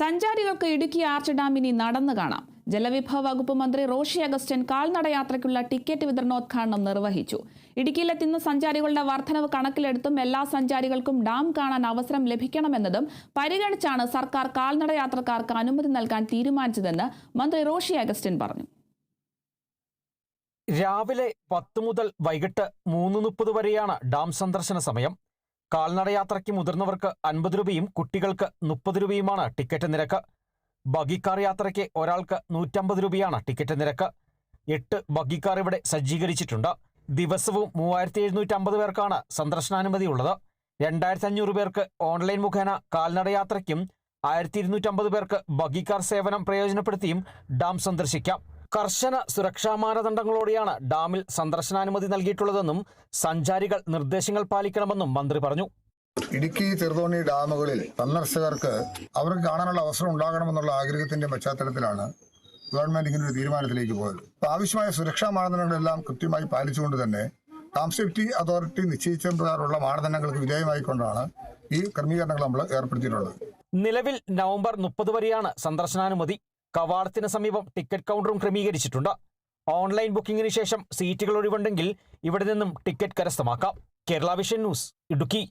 സഞ്ചാരികൾക്ക് Idukki arch dam ഇനി നടന്നു കാണാം. ജലവിഭവ വകുപ്പ് മന്ത്രി റോഷി അഗസ്റ്റൻ കാൽനടയാത്രയ്ക്കുള്ള ടിക്കറ്റ് വിതരണോദ്ഘാടനം നിർവഹിച്ചു. ഇടുക്കിയിലെത്തുന്ന സഞ്ചാരികളുടെ വർധനവ് കണക്കിലെടുത്തും എല്ലാ സഞ്ചാരികൾക്കും ഡാം കാണാൻ അവസരം ലഭിക്കണമെന്നതും പരിഗണിച്ചാണ് സർക്കാർ കാൽനടയാത്രക്കാർക്ക് അനുമതി നൽകാൻ തീരുമാനിച്ചതെന്ന് മന്ത്രി റോഷി അഗസ്റ്റൻ പറഞ്ഞു. രാവിലെ പത്ത് മുതൽ വൈകിട്ട് മൂന്ന് മുപ്പത് വരെയാണ് ഡാം സന്ദർശന സമയം. കാൽനടയാത്രയ്ക്ക് മുതിർന്നവർക്ക് അൻപത് രൂപയും കുട്ടികൾക്ക് മുപ്പത് രൂപയുമാണ് ടിക്കറ്റ് നിരക്ക്. ബഗിക്കാർ യാത്രയ്ക്ക് ഒരാൾക്ക് നൂറ്റമ്പത് രൂപയാണ് ടിക്കറ്റ് നിരക്ക്. എട്ട് ബഗിക്കാർ ഇവിടെ സജ്ജീകരിച്ചിട്ടുണ്ട്. ദിവസവും മൂവായിരത്തി എഴുന്നൂറ്റി അമ്പത് പേർക്കാണ് സന്ദർശനാനുമതിയുള്ളത്. രണ്ടായിരത്തി അഞ്ഞൂറ് പേർക്ക് ഓൺലൈൻ മുഖേന കാൽനടയാത്രയ്ക്കും ആയിരത്തി ഇരുന്നൂറ്റമ്പത് പേർക്ക് ബഗിക്കാർ സേവനം പ്രയോജനപ്പെടുത്തിയും ഡാം സന്ദർശിക്കാം. കർശന സുരക്ഷാ മാനദണ്ഡങ്ങളോടെയാണ് ഡാമിൽ സന്ദർശനാനുമതി നൽകിയിട്ടുള്ളതെന്നും സഞ്ചാരികൾ നിർദ്ദേശങ്ങൾ പാലിക്കണമെന്നും മന്ത്രി പറഞ്ഞു. ഇടുക്കി ചെറുതോണി ഡാമുകളിൽ സന്ദർശകർക്ക് അവർക്ക് കാണാനുള്ള അവസരം ഉണ്ടാകണമെന്നുള്ള ആഗ്രഹത്തിന്റെ പശ്ചാത്തലത്തിലാണ് ഗവൺമെന്റ് ഇങ്ങനെ ഒരു തീരുമാനത്തിലേക്ക് പോയത്. അപ്പൊ ആവശ്യമായ സുരക്ഷാ മാനദണ്ഡങ്ങളെല്ലാം കൃത്യമായി പാലിച്ചുകൊണ്ട് തന്നെ ഡാം സേഫ്റ്റി അതോറിറ്റി നിശ്ചയിച്ച പ്രകാരമുള്ള മാനദണ്ഡങ്ങൾക്ക് വിധേയമായിക്കൊണ്ടാണ് ഈ ക്രമീകരണങ്ങൾ നമ്മൾ ഏർപ്പെടുത്തിയിട്ടുള്ളത്. നിലവിൽ നവംബർ മുപ്പത് വരെയാണ് സന്ദർശനാനുമതി. കവാടത്തിന് സമീപം ടിക്കറ്റ് കൗണ്ടറും ക്രമീകരിച്ചിട്ടുണ്ട്. ഓൺലൈൻ ബുക്കിംഗിന് ശേഷം സീറ്റുകൾ ഒഴിവുണ്ടെങ്കിൽ ഇവിടെ നിന്നും ticket കരസ്ഥമാക്കാം. Kerala vision news Idukki.